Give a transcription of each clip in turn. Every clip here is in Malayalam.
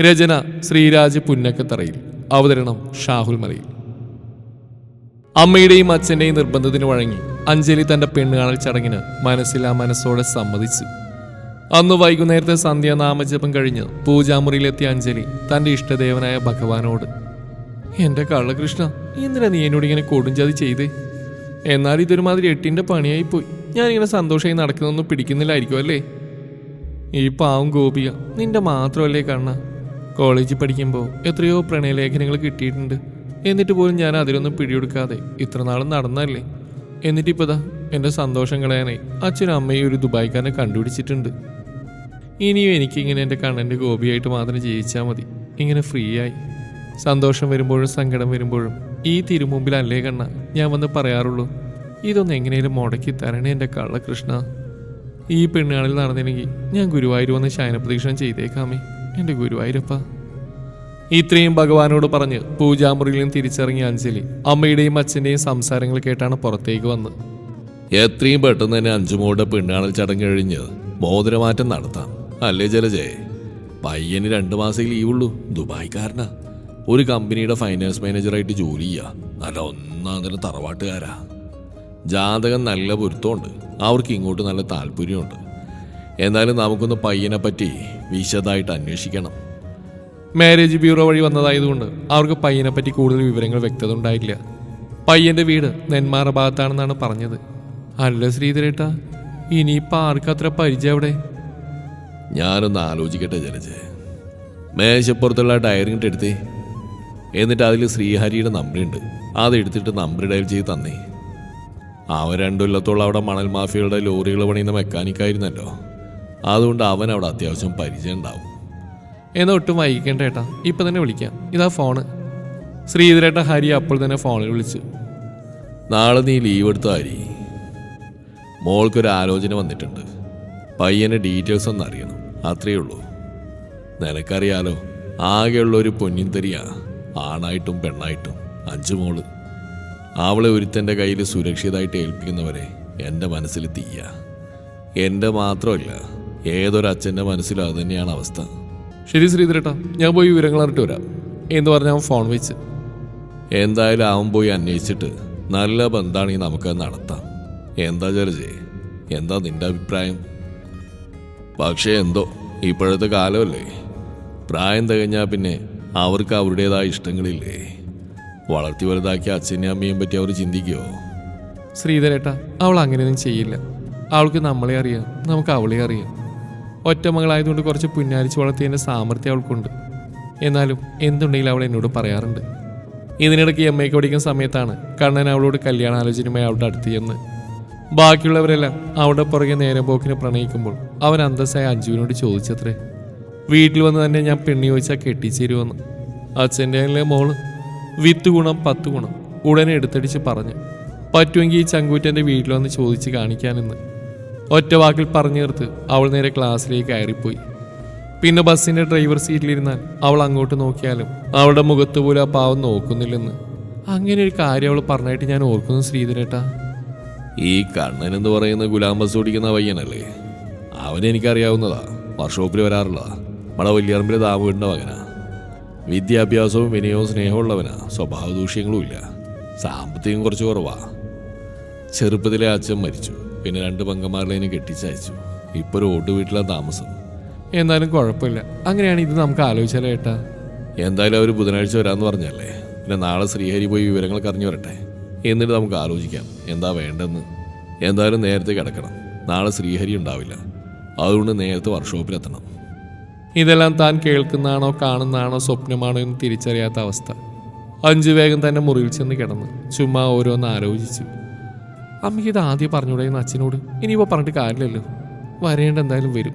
രചന ശ്രീരാജ് പുന്നക്കത്തറയിൽ. അവതരണം ഷാഹുൽ മലയിൽ. അമ്മയുടെയും അച്ഛന്റെയും നിർബന്ധത്തിന് വഴങ്ങി അഞ്ജലി തന്റെ പെണ്ണുകാണൽ ചടങ്ങിന് മനസ്സിലാ മനസ്സോടെ സമ്മതിച്ചു. അന്ന് വൈകുന്നേരത്തെ സന്ധ്യാനാമജപം കഴിഞ്ഞ് പൂജാമുറിയിലെത്തിയ അഞ്ജലി തന്റെ ഇഷ്ടദേവനായ ഭഗവാനോട് എന്റെ കള്ളകൃഷ്ണ എന്തിനാ നീ എന്നോട് ഇങ്ങനെ കൊടുംചതി ചെയ്തേ? എന്നാൽ ഇതൊരുമാതിരി എട്ടിന്റെ പണിയായിപ്പോയി. ഞാനിങ്ങനെ സന്തോഷമായി നടക്കുന്നൊന്നും പിടിക്കുന്നില്ലായിരിക്കും അല്ലേ ഈ പാവം ഗോപിക നിന്റെ മാത്രമല്ലേ കണ്ണ? കോളേജിൽ പഠിക്കുമ്പോൾ എത്രയോ പ്രണയലേഖനങ്ങൾ കിട്ടിയിട്ടുണ്ട്. എന്നിട്ട് പോലും ഞാൻ അതിലൊന്നും പിടിയെടുക്കാതെ ഇത്ര നാളും നടന്നല്ലേ എന്നിട്ടിപ്പതാ എന്റെ സന്തോഷം കളയാനെ അച്ഛനും അമ്മയും ഒരു ദുബായ്ക്കാരനെ കണ്ടുപിടിച്ചിട്ടുണ്ട്. ഇനിയും എനിക്കിങ്ങനെ എന്റെ കണ്ണന്റെ ഗോപിയായിട്ട് മാത്രം ജീവിച്ചാൽ മതി. ഇങ്ങനെ ഫ്രീ ആയി സന്തോഷം വരുമ്പോഴും സങ്കടം വരുമ്പോഴും ഈ തിരുമുമ്പിൽ അല്ലേ കണ്ണ? ഞാൻ വന്ന് പറയാറുള്ളൂ ഇതൊന്നും എങ്ങനെയും മുടക്കി തരണേ എന്റെ കള്ളകൃഷ്ണ. ഈ പെണ്ണുകളിൽ നടന്നില്ലെങ്കിൽ ഞാൻ ഗുരുവായൂർ വന്ന് ശയനപ്രദീക്ഷണം ചെയ്തേക്കാമേ. എന്റെ ഗുരുവായൂരപ്പ ഇത്രയും ഭഗവാനോട് പറഞ്ഞ് പൂജാമുറിയിലും തിരിച്ചിറങ്ങിയ അഞ്ജലി അമ്മയുടെയും അച്ഛന്റെയും സംസാരങ്ങൾ കേട്ടാണ് പുറത്തേക്ക് വന്നത് എത്രയും പെട്ടെന്ന് തന്നെ അഞ്ചുമോളുടെ പെണ്ണാണൽ ചടങ്ങ് കഴിഞ്ഞ് മോതിരമാറ്റം നടത്താം. അല്ലേ ജലജേ? പയ്യന് രണ്ടു മാസം ലീവുള്ളൂ. ദുബായ്ക്കാരനാ. ഒരു കമ്പനിയുടെ ഫൈനാൻസ് മാനേജറായിട്ട് ജോലി ചെയ്യാ. നല്ല ഒന്നാം തറവാട്ടുകാരാ. ജാതകം നല്ല പൊരുത്തമുണ്ട്. അവർക്ക് ഇങ്ങോട്ട് നല്ല താല്പര്യമുണ്ട്. എന്നാലും നമുക്കൊന്ന് പയ്യനെ പറ്റി വിശദമായിട്ട് അന്വേഷിക്കണം. മാരേജ് ബ്യൂറോ വഴി വന്നതായതുകൊണ്ട് അവർക്ക് പയ്യനെ പറ്റി കൂടുതൽ വിവരങ്ങൾ വ്യക്തത ഉണ്ടായില്ല പയ്യന്റെ വീട് നെന്മാറ ഭാഗത്താണെന്നാണ് പറഞ്ഞത്. അല്ല ശ്രീധരേട്ട ഇനിയിപ്പോൾ ആർക്കും അത്ര പരിചയം അവിടെ? ഞാനൊന്ന് ആലോചിക്കട്ടെ ജലജ്. മേശപ്പുറത്തുള്ള ഡയറി ഇങ്ങോട്ട് എടുത്തേ. എന്നിട്ട് അതിൽ ശ്രീഹരിയുടെ നമ്പറുണ്ട് അതെടുത്തിട്ട് നമ്പർ ഡയൽ ചെയ്ത് തന്നേ. അവൻ രണ്ടു കൊല്ലത്തോളം അവിടെ മണൽ മാഫിയയുടെ ലോറികൾ പണിയുന്ന മെക്കാനിക്കായിരുന്നല്ലോ അതുകൊണ്ട് അവൻ അവിടെ അത്യാവശ്യം പരിചയം ഉണ്ടാവും. എന്നാൽ ഒട്ടും വൈകിക്കേണ്ട ഏട്ടാ. ഇപ്പം തന്നെ വിളിക്കാം. ഇതാ ഫോണ്. ശ്രീധരേട്ട ഹരി അപ്പോൾ തന്നെ ഫോണിൽ വിളിച്ചു. നാളെ നീ ലീവ് എടുത്ത ഹരി? മോൾക്കൊരു ആലോചന വന്നിട്ടുണ്ട്. പയ്യന്റെ ഡീറ്റെയിൽസ് ഒന്ന് അറിയണം. അത്രയേ ഉള്ളൂ. നിനക്കറിയാലോ ആകെയുള്ള ഒരു പൊന്നിൻ തരിയാ ആണായിട്ടും പെണ്ണായിട്ടും. അഞ്ചു മോൾ. അവളെ ഒരുത്തന്റെ കയ്യിൽ സുരക്ഷിതമായിട്ട് ഏൽപ്പിക്കുന്നവരെ എന്റെ മനസ്സിൽ തീയ എന്റെ മാത്രമല്ല ഏതൊരച്ഛന്റെ മനസ്സിലും അത് തന്നെയാണ് അവസ്ഥ. ശരി ശ്രീധരേട്ടാ ഞാൻ പോയി വിവരങ്ങൾ അറിഞ്ഞിട്ട് വരാം. എന്ന് പറഞ്ഞ അവൻ ഫോൺ വെച്ച്. എന്തായാലും അവൻ പോയി അന്വേഷിച്ചിട്ട് നല്ല ബന്ധമാണെങ്കിൽ നമുക്ക് നടത്താം. എന്താ ജലജേ എന്താ നിന്റെ അഭിപ്രായം? പക്ഷേ എന്തോ ഇപ്പോഴത്തെ കാലമല്ലേ. പ്രായം തികഞ്ഞാൽ പിന്നെ അവർക്ക് അവരുടേതായ ഇഷ്ടങ്ങളില്ലേ. വളർത്തി വലുതാക്കിയ അച്ഛനെയും അമ്മയും പറ്റി അവർ ചിന്തിക്കുമോ ശ്രീധരേട്ട അവൾ അങ്ങനെയൊന്നും ചെയ്യില്ല. അവൾക്ക് നമ്മളെ അറിയാം നമുക്ക് അവളെ അറിയാം. ഒറ്റമകളായതുകൊണ്ട് കുറച്ച് പുന്നാരിച്ച് വളർത്തിയതിന്റെ സാമർഥ്യം അവൾക്കുണ്ട്. എന്നാലും എന്തുണ്ടെങ്കിലും അവൾ എന്നോട് പറയാറുണ്ട്. ഇതിനിടയ്ക്ക് എം എക്ക് പഠിക്കുന്ന സമയത്താണ് കണ്ണൻ അവളോട് കല്യാണാലോചനയുമായി അവളുടെ അടുത്ത് ചെന്ന്. ബാക്കിയുള്ളവരെല്ലാം അവളുടെ പുറകെ നേരം പോക്കിന് പ്രണയിക്കുമ്പോൾ അവൻ അന്തസ്സായ അഞ്ജുവിനോട് ചോദിച്ചത്രേ വീട്ടിൽ വന്ന് തന്നെ ഞാൻ പെണ്ണി ചോദിച്ചാൽ കെട്ടിച്ചേരുമെന്ന് അച്ഛന്റെ മോൾ? വിത്ത് ഗുണം പത്ത് ഗുണം ഉടനെ എടുത്തടിച്ച് പറഞ്ഞു. പറ്റുമെങ്കിൽ ഈ ചങ്കൂറ്റന്റെ വീട്ടിൽ വന്ന് ചോദിച്ച് കാണിക്കാനെന്ന്. ഒറ്റ വാക്കിൽ പറഞ്ഞു തീർത്ത് അവൾ നേരെ ക്ലാസ്സിലേക്ക് കയറിപ്പോയി. പിന്നെ ബസ്സിന്റെ ഡ്രൈവർ സീറ്റിലിരുന്നാൽ അവൾ അങ്ങോട്ട് നോക്കിയാലും അവളുടെ മുഖത്ത് പോലും ആ പാവം നോക്കുന്നില്ലെന്ന്. അങ്ങനെ ഒരു കാര്യം അവൾ പറഞ്ഞായിട്ട് ഞാൻ ഓർക്കുന്നു ശ്രീധരേട്ടാ. ഈ കണ്ണൻ എന്ന് പറയുന്ന ഗുലാം ബസ് ഓടിക്കുന്ന പയ്യനല്ലേ? അവനെനിക്കറിയാവുന്നതാ വർക്ക്ഷോപ്പിൽ വരാറുള്ള നമ്മളെ വലിയറമ്പിലെ ദാമുവിന്റെ മകനാ. വിദ്യാഭ്യാസവും വിനയവും സ്നേഹമുള്ളവനാ സ്വഭാവ ദൂഷ്യങ്ങളും ഇല്ല. സാമ്പത്തികം കുറച്ച് കുറവാ. ചെറുപ്പത്തിലെ അച്ഛൻ മരിച്ചു. പിന്നെ രണ്ട് പങ്കന്മാരിലേനും കെട്ടിച്ചയച്ചു. ഇപ്പോൾ ഒരു ഓട്ട് വീട്ടിലാണ് താമസം. എന്നാലും കുഴപ്പമില്ല. അങ്ങനെയാണ് ഇത് നമുക്ക് ആലോചിച്ചാലേ ഏട്ടാ? എന്തായാലും അവർ ബുധനാഴ്ച വരാമെന്ന് പറഞ്ഞല്ലേ? പിന്നെ നാളെ ശ്രീഹരി പോയി വിവരങ്ങളൊക്കെ അറിഞ്ഞു വരട്ടെ. എന്നിട്ട് നമുക്ക് ആലോചിക്കാം. എന്താ വേണ്ടെന്ന്. എന്തായാലും നേരത്തെ കിടക്കണം. നാളെ ശ്രീഹരി ഉണ്ടാവില്ല. അതുകൊണ്ട് നേരത്തെ വർക്ക്ഷോപ്പിലെത്തണം. ഇതെല്ലാം താൻ കേൾക്കുന്നതാണോ കാണുന്നതാണോ സ്വപ്നമാണോ എന്ന് തിരിച്ചറിയാത്ത അവസ്ഥ. അഞ്ചു വേഗം തന്നെ മുറിയിൽ ചെന്ന് കിടന്ന് ചുമ്മാ ഓരോന്ന് ആലോചിച്ചു. അമ്മയ്ക്ക് ഇത് ആദ്യം പറഞ്ഞുകൂടെയെന്ന് അച്ഛനോട് ഇനിയിപ്പോൾ പറഞ്ഞിട്ട് കാര്യമില്ലല്ലോ. വരേണ്ട എന്തായാലും വരും.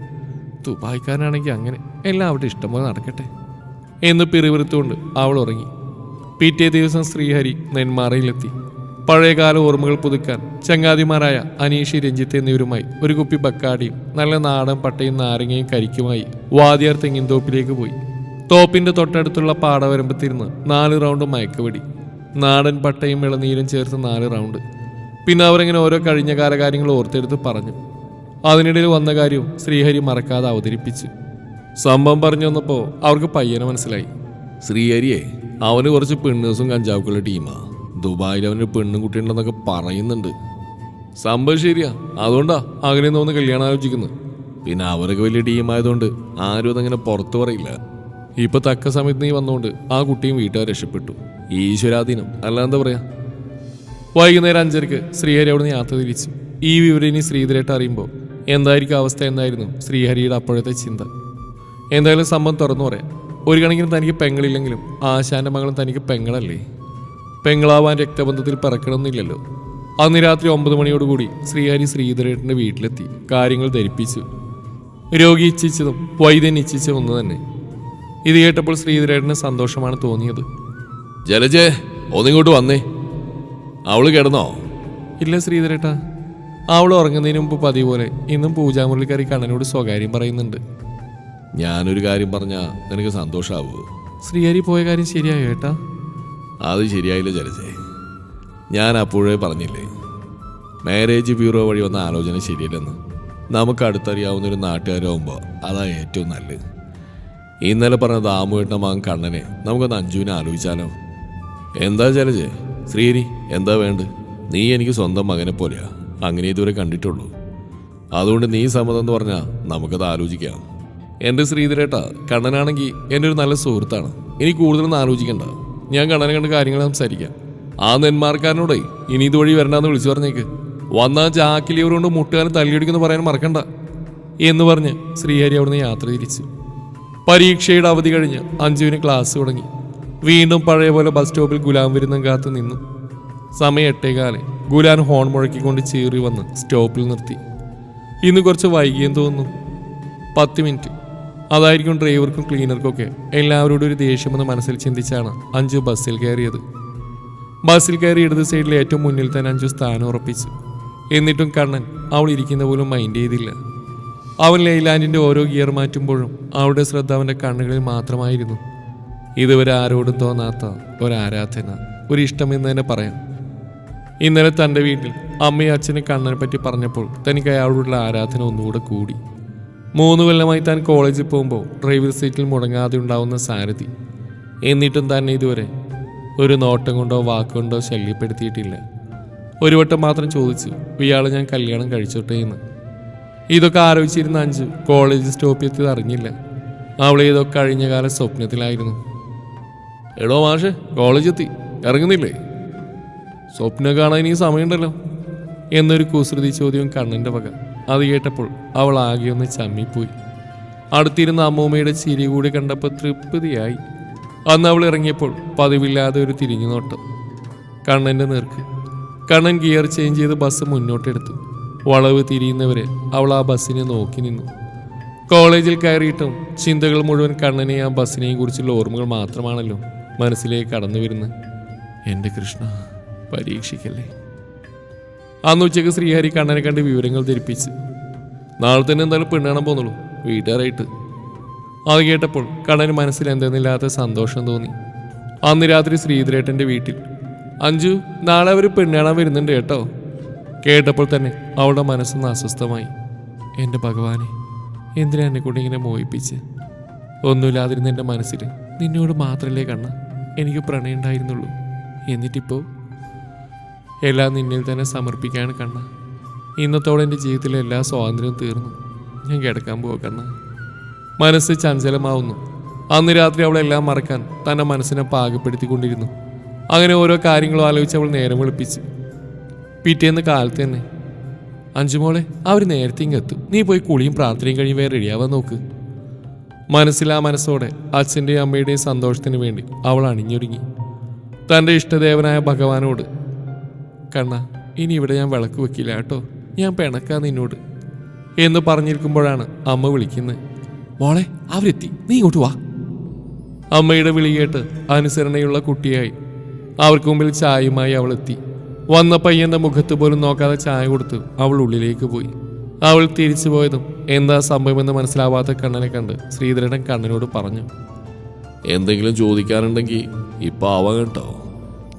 ദുബായ്ക്കാരനാണെങ്കിൽ അങ്ങനെ എല്ലാം അവിടെ ഇഷ്ടം പോലെ നടക്കട്ടെ. എന്ന് പിറിവിറുത്തുകൊണ്ട് അവൾ ഉറങ്ങി. പിറ്റേ ദിവസം ശ്രീഹരി നെന്മാറയിലെത്തി. പഴയകാല ഓർമ്മകൾ പുതുക്കാൻ ചങ്ങാതിമാരായ അനീഷി രഞ്ജിത്ത് എന്നിവരുമായി ഒരു കുപ്പി ബക്കാടിയും നല്ല നാടൻ പട്ടയും നാരങ്ങയും കരിക്കുമായി വാദിയാർ തെങ്ങിൻ തോപ്പിലേക്ക് പോയി. തോപ്പിന്റെ തൊട്ടടുത്തുള്ള പാടവരമ്പത്തിരുന്ന് നാല് റൗണ്ട് മയക്കുവെടി. നാടൻ പട്ടയും ഇളനീരും ചേർത്ത് നാല് റൗണ്ട്. പിന്നെ അവരിങ്ങനെ ഓരോ കഴിഞ്ഞ കാല കാര്യങ്ങൾ ഓർത്തെടുത്ത് പറഞ്ഞു. അതിനിടയിൽ വന്ന കാര്യവും ശ്രീഹരി മറക്കാതെ അവതരിപ്പിച്ച്. സംഭവം പറഞ്ഞു വന്നപ്പോൾ അവർക്ക് പയ്യനെ മനസ്സിലായി. ശ്രീഹരിയെ അവന് കുറച്ച് പെണ്ണേഴ്സും കഞ്ചാവുക്കുള്ള ടീമാ. ദുബായിൽ അവന് പെണ്ണും കുട്ടിയുണ്ടെന്നൊക്കെ പറയുന്നുണ്ട്. സംഭവം ശരിയാ. അതുകൊണ്ടാ അങ്ങനെ തോന്നുന്നു കല്യാണം ആലോചിക്കുന്നു. പിന്നെ അവരൊക്കെ വലിയ ടീമായതുകൊണ്ട് ആരും അതങ്ങനെ പുറത്തു പറയില്ല. ഇപ്പൊ തക്ക സമയത്ത് നീ വന്നുകൊണ്ട് ആ കുട്ടിയും വീട്ടുകാർ രക്ഷപ്പെട്ടു. ഈശ്വരാധീനം. അല്ലാന്താ പറയാ? വൈകുന്നേരം അഞ്ചരക്ക് ശ്രീഹരി അവിടുന്ന് യാത്ര തിരിച്ചു. ഈ വിവരം ഇനി ശ്രീധരേട്ട് അറിയുമ്പോൾ എന്തായിരിക്കും അവസ്ഥ എന്തായിരുന്നു ശ്രീഹരിയുടെ അപ്പോഴത്തെ ചിന്ത. എന്തായാലും സംഭവം തുറന്നു പറയാം. ഒരു കണക്കിന് തനിക്ക് പെങ്ങളില്ലെങ്കിലും ആശാന്റെ മകളും തനിക്ക് പെങ്ങളല്ലേ? പെങ്ങളാവാൻ രക്തബന്ധത്തിൽ പിറക്കണമെന്നില്ലല്ലോ അന്ന് രാത്രി ഒമ്പത് മണിയോടുകൂടി ശ്രീഹരി ശ്രീധരേട്ടന്റെ വീട്ടിലെത്തി. കാര്യങ്ങൾ ധരിപ്പിച്ചു. രോഗി ഇച്ഛിച്ചതും വൈദ്യൻ ഇച്ഛിച്ചതും ഒന്ന് തന്നെ. ഇത് കേട്ടപ്പോൾ ശ്രീധരേട്ടന് സന്തോഷമാണ് തോന്നിയത്. ജലജേ ഒന്നിങ്ങോട്ട് വന്നേ. അവൾ കിടന്നോ? ഇല്ല ശ്രീധരേട്ടാ. അവൾ ഉറങ്ങുന്നതിന് മുമ്പ് പതിവ് പോലെ ഇന്നും പൂജാമുറിൽ കയറി കണ്ണനോട് സ്വകാര്യം പറയുന്നുണ്ട്. ഞാനൊരു കാര്യം പറഞ്ഞാ നിനക്ക് സന്തോഷാവൂ? ശ്രീഹരി പോയ കാര്യം ശരിയായോ ഏട്ടാ? അത് ശരിയായില്ല ജലജേ. ഞാൻ അപ്പോഴേ പറഞ്ഞില്ലേ മാരേജ് ബ്യൂറോ വഴി വന്ന ആലോചന ശരിയല്ലെന്ന്. നമുക്ക് അടുത്തറിയാവുന്ന ഒരു നാട്ടുകാരാകുമ്പോൾ അതാ ഏറ്റവും നല്ലത്. ഇന്നലെ പറഞ്ഞ ദാമുവേട്ട മകൻ കണ്ണനെ നമുക്കൊന്ന് അഞ്ജുവിനെ ആലോചിച്ചാലോ? എന്താ ജലജേ? ശ്രീരി എന്താ വേണ്ട നീ എനിക്ക് സ്വന്തം മകനെ പോലെയാ. അങ്ങനെ ഇതുവരെ കണ്ടിട്ടുള്ളൂ. അതുകൊണ്ട് നീ സമ്മതം എന്ന് പറഞ്ഞാൽ നമുക്കത് ആലോചിക്കാം. എന്റെ ശ്രീധരേട്ടാ കണ്ണനാണെങ്കിൽ എന്റെ ഒരു നല്ല സുഹൃത്താണ്. ഇനി കൂടുതലൊന്നും ആലോചിക്കണ്ട. ഞാൻ കണ്ണനെ കണ്ട് കാര്യങ്ങൾ സംസാരിക്കാം. ആ നെന്മാർക്കാരനോടെ ഇനി ഇതുവഴി വരണ്ടെന്ന് വിളിച്ചു പറഞ്ഞേക്ക്. വന്നാൽ ചാക്കിലിയവർ കൊണ്ട് മുട്ടുകാരൻ തല്ലിയടിക്കുന്നു പറയാൻ മറക്കണ്ട. എന്ന് പറഞ്ഞ് ശ്രീഹരി അവിടുന്ന് യാത്ര തിരിച്ചു. പരീക്ഷയുടെ അവധി കഴിഞ്ഞ് അഞ്ജുവിന് ക്ലാസ് തുടങ്ങി. വീണ്ടും പഴയ പോലെ ബസ് സ്റ്റോപ്പിൽ ഗുലാം വരുന്ന കാത്തു നിന്നു. സമയം എട്ടേകാലെ. ഗുലാൻ ഹോൺ മുഴക്കിക്കൊണ്ട് ചീറി വന്ന് സ്റ്റോപ്പിൽ നിർത്തി. ഇന്ന് കുറച്ച് വൈകിയെന്ന് തോന്നുന്നു. പത്ത് മിനിറ്റ് അതായിരിക്കും ഡ്രൈവർക്കും ക്ലീനർക്കും ഒക്കെ എല്ലാവരോടും ഒരു ദേഷ്യമെന്ന് മനസ്സിൽ ചിന്തിച്ചാണ് അഞ്ചു ബസ്സിൽ കയറിയത്. ബസ്സിൽ കയറി ഇടത് സൈഡിൽ ഏറ്റവും മുന്നിൽ തന്നെ അഞ്ചു സ്ഥാനം ഉറപ്പിച്ചു. എന്നിട്ടും കണ്ണൻ അവൾ ഇരിക്കുന്ന പോലും മൈൻഡ് ചെയ്തില്ല. അവൻ ലൈലാൻഡിന്റെ ഓരോ ഗിയർ മാറ്റുമ്പോഴും അവളുടെ ശ്രദ്ധ അവന്റെ കണ്ണുകളിൽ മാത്രമായിരുന്നു. ഇതുവരെ ആരോടും തോന്നാത്ത ഒരാരാധന. ഒരു ഇഷ്ടമെന്ന് തന്നെ പറയാം. ഇന്നലെ തന്റെ വീട്ടിൽ അമ്മയും അച്ഛനും കണ്ണനെ പറ്റി പറഞ്ഞപ്പോൾ തനിക്ക് അയാളോടുള്ള ആരാധന ഒന്നുകൂടെ കൂടി. മൂന്ന് കൊല്ലമായി താൻ കോളേജിൽ പോകുമ്പോൾ ഡ്രൈവർ സീറ്റിൽ മുടങ്ങാതെ ഉണ്ടാവുന്ന സാരഥി. എന്നിട്ടും തന്നെ ഇതുവരെ ഒരു നോട്ടം കൊണ്ടോ വാക്കുകൊണ്ടോ ശല്യപ്പെടുത്തിയിട്ടില്ല. ഒരു വട്ടം മാത്രം ചോദിച്ചു ഇയാളെ ഞാൻ കല്യാണം കഴിച്ചോട്ടെ എന്ന്. ഇതൊക്കെ ആലോചിച്ചിരുന്ന അഞ്ച് കോളേജ് സ്റ്റോപ്പ് എത്തിയത് അറിഞ്ഞില്ല. ഇതൊക്കെ കഴിഞ്ഞ കാല സ്വപ്നത്തിലായിരുന്നു. എടോ മാഷെ കോളേജ് എത്തി. ഇറങ്ങുന്നില്ലേ? സ്വപ്ന കാണാൻ ഇനി സമയമുണ്ടല്ലോ. എന്നൊരു കുസൃതി ചോദ്യം കണ്ണിന്റെ വക അത് കേട്ടപ്പോൾ അവൾ ആകെ ഒന്ന് ചമ്മിപ്പോയി. അടുത്തിരുന്ന അമ്മൂമ്മയുടെ ചിരി കൂടി കണ്ടപ്പോൾ തൃപ്തിയായി. അന്ന് അവൾ ഇറങ്ങിയപ്പോൾ പതിവില്ലാതെ ഒരു തിരിഞ്ഞു നോട്ടം. കണ്ണന്റെ നേർക്ക്. കണ്ണൻ ഗിയർ ചേഞ്ച് ചെയ്ത് ബസ് മുന്നോട്ടെടുത്തു. വളവ് തിരിയുന്നവരെ അവൾ ആ ബസ്സിനെ നോക്കി നിന്നു. കോളേജിൽ കയറിയിട്ടും ചിന്തകൾ മുഴുവൻ കണ്ണനെയും ആ ബസ്സിനെയും കുറിച്ചുള്ള ഓർമ്മകൾ മാത്രമാണല്ലോ. മനസ്സിലേക്ക് കടന്നു വരുന്ന എന്റെ കൃഷ്ണ പരീക്ഷിക്കല്ലേ? അന്ന് ഉച്ചയ്ക്ക് ശ്രീഹരി കണ്ണനെ കണ്ട് വിവരങ്ങൾ ധരിപ്പിച്ച് നാളെ തന്നെ എന്തായാലും പെണ്ണാണ് പോകുന്നുള്ളൂ വീട്ടുകാരായിട്ട്. അത് കേട്ടപ്പോൾ കണ്ണന് മനസ്സിൽ എന്തെന്നില്ലാത്ത സന്തോഷം തോന്നി. അന്ന് രാത്രി ശ്രീധരേട്ടന്റെ വീട്ടിൽ അഞ്ജു നാളെ അവർ പെണ്ണാണാൻ വരുന്നുണ്ട് കേട്ടോ. കേട്ടപ്പോൾ തന്നെ അവളുടെ മനസ്സൊന്ന് അസ്വസ്ഥമായി. എന്റെ ഭഗവാനെ എന്തിനാ എന്നെ കൂടി ഇങ്ങനെ മോഹിപ്പിച്ച്? ഒന്നുമില്ലാതിരുന്ന എന്റെ മനസ്സിൽ നിന്നോട് മാത്രമല്ലേ കണ്ണ? എനിക്ക് പ്രണയം ഉണ്ടായിരുന്നുള്ളൂ. എന്നിട്ടിപ്പോൾ എല്ലാം നിന്നിൽ തന്നെ സമർപ്പിക്കാണ് കണ്ണ. ഇന്നത്തോടെ എന്റെ ജീവിതത്തിലെ എല്ലാ സ്വാതന്ത്ര്യവും തീർന്നു. ഞാൻ കിടക്കാൻ പോവാ കണ്ണ. മനസ്സ് ചഞ്ചലമാവുന്നു. അന്ന് രാത്രി അവളെല്ലാം മറക്കാൻ തന്റെ മനസ്സിനെ പാകപ്പെടുത്തിക്കൊണ്ടിരുന്നു. അങ്ങനെ ഓരോ കാര്യങ്ങളും ആലോചിച്ച് അവൾ നേരം വിളിപ്പിച്ച്. പിറ്റേന്ന് കാലത്ത് തന്നെ അഞ്ചുമോളെ അവർ നേരത്തെ ഇങ്ങെത്തും. നീ പോയി കുളിയും പ്രാർത്ഥനയും കഴിഞ്ഞ് വേറെ റെഡിയാവാൻ നോക്ക്. മനസ്സിലാ മനസ്സോടെ അച്ഛന്റെയും അമ്മയുടെയും സന്തോഷത്തിന് വേണ്ടി അവൾ അണിഞ്ഞൊരുങ്ങി. തന്റെ ഇഷ്ടദേവനായ ഭഗവാനോട് കണ്ണ ഇനി ഇവിടെ ഞാൻ വിളക്ക് വെക്കില്ല കേട്ടോ. ഞാൻ പിണക്കാ നിന്നോട് എന്ന് പറഞ്ഞിരിക്കുമ്പോഴാണ് അമ്മ വിളിക്കുന്നത്. മോളെ അവരെത്തി. നീ ഇങ്ങോട്ട് വാ. അമ്മയുടെ വിളി കേട്ട് അനുസരണയുള്ള കുട്ടിയായി. അവർക്ക് മുമ്പിൽ ചായയുമായി അവൾ എത്തി. വന്ന പയ്യന്റെ മുഖത്ത് പോലും നോക്കാതെ ചായ കൊടുത്ത് അവൾ ഉള്ളിലേക്ക് പോയി. അവൾ തിരിച്ചു പോയതും എന്താ സംഭവമെന്ന് മനസ്സിലാവാത്ത കണ്ണനെ കണ്ട് ശ്രീധരൻ കണ്ണനോട് പറഞ്ഞു. എന്തെങ്കിലും ചോദിക്കാനുണ്ടെങ്കിൽ ഇപ്പൊ ആവാൻ കേട്ടോ.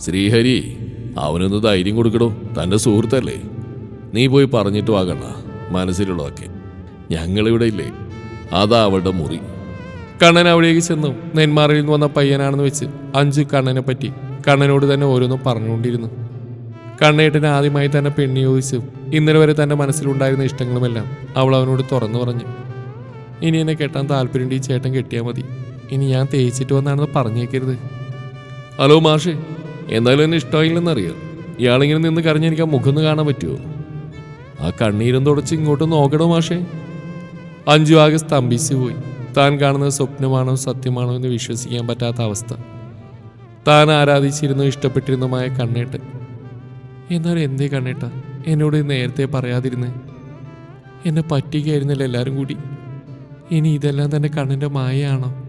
ശ്രീഹരി അവനൊന്ന് ധൈര്യം കൊടുക്കടോ. തന്റെ സുഹൃത്തല്ലേ. നീ പോയി പറഞ്ഞിട്ട് വാകണ്ണ മനസ്സിലുള്ളതൊക്കെ. ഞങ്ങളിവിടെ ഇല്ലേ. അതാ അവളുടെ മുറി. കണ്ണൻ അവിടേക്ക് ചെന്നു. നെന്മാറിൽ നിന്ന് വന്ന പയ്യനാണെന്ന് വെച്ച് അഞ്ചു കണ്ണനെ പറ്റി കണ്ണനോട് തന്നെ ഓരോന്നും പറഞ്ഞുകൊണ്ടിരുന്നു. കണ്ണേട്ടന് ആദ്യമായി തന്നെ പെണ്ണി ചോദിച്ചു. ഇന്നലെ വരെ തന്റെ മനസ്സിലുണ്ടായിരുന്ന ഇഷ്ടങ്ങളുമെല്ലാം അവൾ അവനോട് തുറന്നു പറഞ്ഞു. ഇനി എന്നെ കെട്ടാൻ താല്പര്യമുണ്ട് ഈ ചേട്ടൻ കെട്ടിയാൽ മതി. ഇനി ഞാൻ തേച്ചിട്ട് വന്നാണെന്ന് പറഞ്ഞേക്കരുത്. ഹലോ മാഷേ എന്തായാലും എന്നെ ഇഷ്ടമായില്ലെന്നറിയാം ഇയാളിങ്ങനെ നിന്ന് കരഞ്ഞ് എനിക്ക് ആ മുഖം കാണാൻ പറ്റുമോ? ആ കണ്ണീരും തുടച്ച് ഇങ്ങോട്ട് നോക്കണോ മാഷേ? അഞ്ചു ആകെ സ്തംഭിച്ചു പോയി. താൻ കാണുന്നത് സ്വപ്നമാണോ സത്യമാണോ എന്ന് വിശ്വസിക്കാൻ പറ്റാത്ത അവസ്ഥ. താൻ ആരാധിച്ചിരുന്നു ഇഷ്ടപ്പെട്ടിരുന്നതുമായ കണ്ണേട്ടൻ. എന്നാലും എന്തേ കണ്ണേട്ട? എന്നോട് നേരത്തെ പറയാതിരുന്നേ. എന്നെ പറ്റിക്കായിരുന്നല്ലോ എല്ലാവരും കൂടി. ഇനി ഇതെല്ലാം തന്നെ കണ്ണിന്റെ മായയാണോ?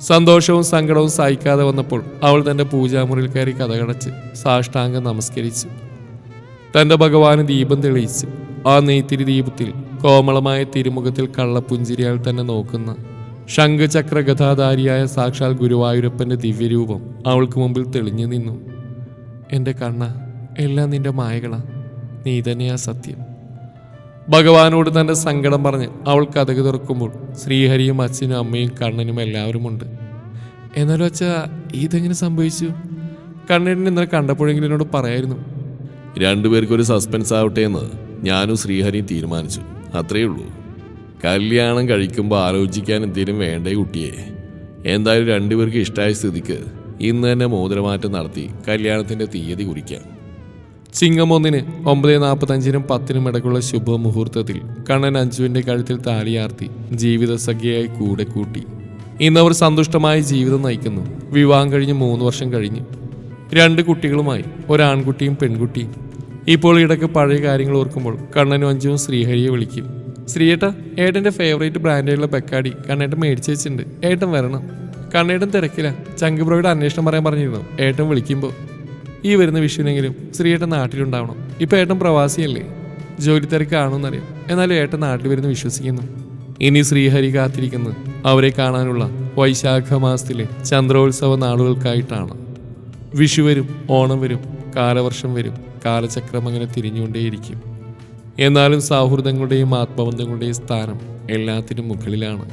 സന്തോഷവും സങ്കടവും സഹിക്കാതെ വന്നപ്പോൾ അവൾ തന്റെ പൂജാമുറിയിൽ കയറി കഥകടച്ച് സാഷ്ടാംഗം നമസ്കരിച്ചു. തന്റെ ഭഗവാന് ദീപം തെളിയിച്ച് ആ നെയ്ത്തിരി ദീപത്തിൽ കോമളമായ തിരുമുഖത്തിൽ കള്ളപ്പുഞ്ചിരിയാൽ തന്നെ നോക്കുന്ന ശംഖചക്ര ഗതാധാരിയായ സാക്ഷാൽ ഗുരുവായൂരപ്പന്റെ ദിവ്യരൂപം അവൾക്ക് മുമ്പിൽ തെളിഞ്ഞു നിന്നു. എന്റെ കണ്ണ എല്ലാം നിന്റെ മായകളാ. നീ തന്നെയാ സത്യം. ഭഗവാനോട് തന്റെ സങ്കടം പറഞ്ഞ് അവൾ കഥക് തുറക്കുമ്പോൾ ശ്രീഹരിയും അച്ഛനും അമ്മയും കണ്ണനും എല്ലാവരുമുണ്ട്. എന്നാലും അച്ഛ ഇതെങ്ങനെ സംഭവിച്ചു? കണ്ണനെ ഇന്നലെ കണ്ടപ്പോഴെങ്കിലും എന്നോട് പറയായിരുന്നു രണ്ടുപേർക്കൊരു സസ്പെൻസ് ആവട്ടെ എന്ന് ഞാനും ശ്രീഹരിയും തീരുമാനിച്ചു. അത്രയേ ഉള്ളൂ. കല്യാണം കഴിക്കുമ്പോൾ ആലോചിക്കാൻ എന്തെങ്കിലും വേണ്ടേ കുട്ടിയെ? എന്തായാലും രണ്ടുപേർക്ക് ഇഷ്ടമായ സ്ഥിതിക്ക് ഇന്ന് തന്നെ മോതിരമാറ്റം നടത്തി കല്യാണത്തിന്റെ തീയതി കുറിക്കാം. ചിങ്ങം ഒന്നിന് ഒമ്പത് നാൽപ്പത്തഞ്ചിനും പത്തിനും ഇടയ്ക്കുള്ള ശുഭമുഹൂർത്തത്തിൽ കണ്ണൻ അഞ്ജുവിന്റെ കഴുത്തിൽ താലിയാർത്തി ജീവിത സഖിയായി കൂടെ കൂട്ടി. ഇന്നവർ സന്തുഷ്ടമായ ജീവിതം നയിക്കുന്നു. വിവാഹം കഴിഞ്ഞ് മൂന്ന് വർഷം കഴിഞ്ഞു. രണ്ട് കുട്ടികളുമായി ഒരാൺകുട്ടിയും പെൺകുട്ടിയും. ഇപ്പോൾ ഇടയ്ക്ക് പഴയ കാര്യങ്ങൾ ഓർക്കുമ്പോൾ കണ്ണനും അഞ്ജുവും ശ്രീഹരിയെ വിളിക്കും. ശ്രീയേട്ട ഏട്ടന്റെ ഫേവറേറ്റ് ബ്രാൻഡായിട്ടുള്ള ബെക്കാടി കണ്ണേട്ടൻ മേടിച്ച് വെച്ചിട്ടുണ്ട്. ഏട്ടൻ വരണം. കണ്ണേട്ടൻ തിരക്കില്ല ചങ്കിബ്രോയുടെ അന്വേഷണം പറയാൻ പറഞ്ഞിരുന്നു. ഏട്ടൻ വിളിക്കുമ്പോൾ ഈ വരുന്ന വിഷുവിനെങ്കിലും ശ്രീയേട്ടൻ നാട്ടിലുണ്ടാവണം. ഇപ്പം ഏട്ടൻ പ്രവാസിയല്ലേ? ജോലി തിരക്കാണെന്നറിയാം. എന്നാലും ഏട്ടൻ നാട്ടിൽ വരുന്ന വിശ്വസിക്കുന്നു. ഇനി ശ്രീഹരി കാത്തിരിക്കുന്നത് അവരെ കാണാനുള്ള വൈശാഖ മാസത്തിലെ ചന്ദ്രോത്സവ നാളുകൾക്കായിട്ടാണ്. വിഷു വരും ഓണം വരും കാലവർഷം വരും കാലചക്രം അങ്ങനെ തിരിഞ്ഞുകൊണ്ടേയിരിക്കും. എന്നാലും സൗഹൃദങ്ങളുടെയും ആത്മബന്ധങ്ങളുടെയും സ്ഥാനം എല്ലാത്തിനും മുകളിലാണ്.